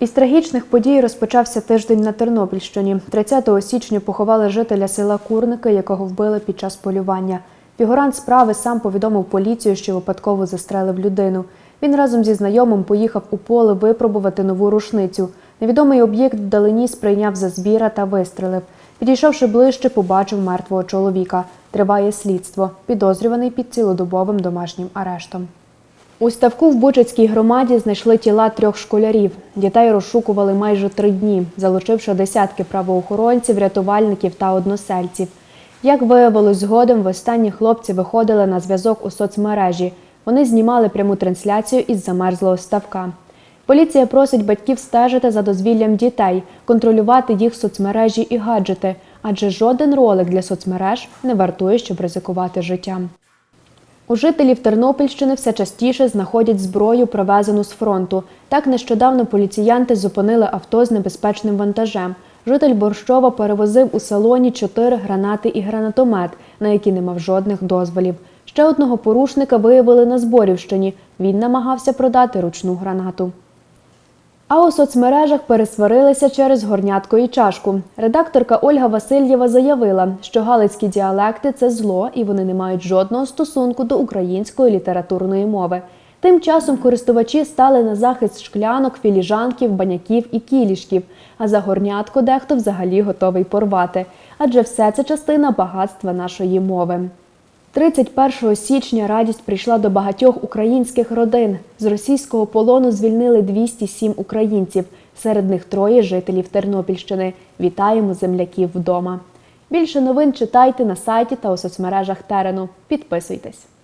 Із трагічних подій розпочався тиждень на Тернопільщині. 30 січня поховали жителя села Курники, якого вбили під час полювання. Фігурант справи сам повідомив поліцію, що випадково застрелив людину. Він разом зі знайомим поїхав у поле випробувати нову рушницю. Невідомий об'єкт вдалині сприйняв за звіра та вистрелив. Підійшовши ближче, побачив мертвого чоловіка. Триває слідство. Підозрюваний під цілодобовим домашнім арештом. У ставку в Бучацькій громаді знайшли тіла трьох школярів. Дітей розшукували майже три дні, залучивши десятки правоохоронців, рятувальників та односельців. Як виявилось згодом, востаннє хлопці виходили на зв'язок у соцмережі. Вони знімали пряму трансляцію із замерзлого ставка. Поліція просить батьків стежити за дозвіллям дітей, контролювати їх соцмережі і гаджети, адже жоден ролик для соцмереж не вартує, щоб ризикувати життям. У жителів Тернопільщини все частіше знаходять зброю, привезену з фронту. Так нещодавно поліціянти зупинили авто з небезпечним вантажем. Житель Борщова перевозив у салоні чотири гранати і гранатомет, на які не мав жодних дозволів. Ще одного порушника виявили на Зборівщині. Він намагався продати ручну гранату. А у соцмережах пересварилися через горнятко і чашку. Редакторка Ольга Васильєва заявила, що галицькі діалекти це зло і вони не мають жодного стосунку до української літературної мови. Тим часом користувачі стали на захист шклянок, філіжанків, баняків і кілішків. А за горнятко дехто взагалі готовий порвати. Адже все це частина багатства нашої мови. 31 січня радість прийшла до багатьох українських родин. З російського полону звільнили 207 українців. Серед них троє жителів Тернопільщини. Вітаємо земляків вдома. Більше новин читайте на сайті та у соцмережах Терену. Підписуйтесь.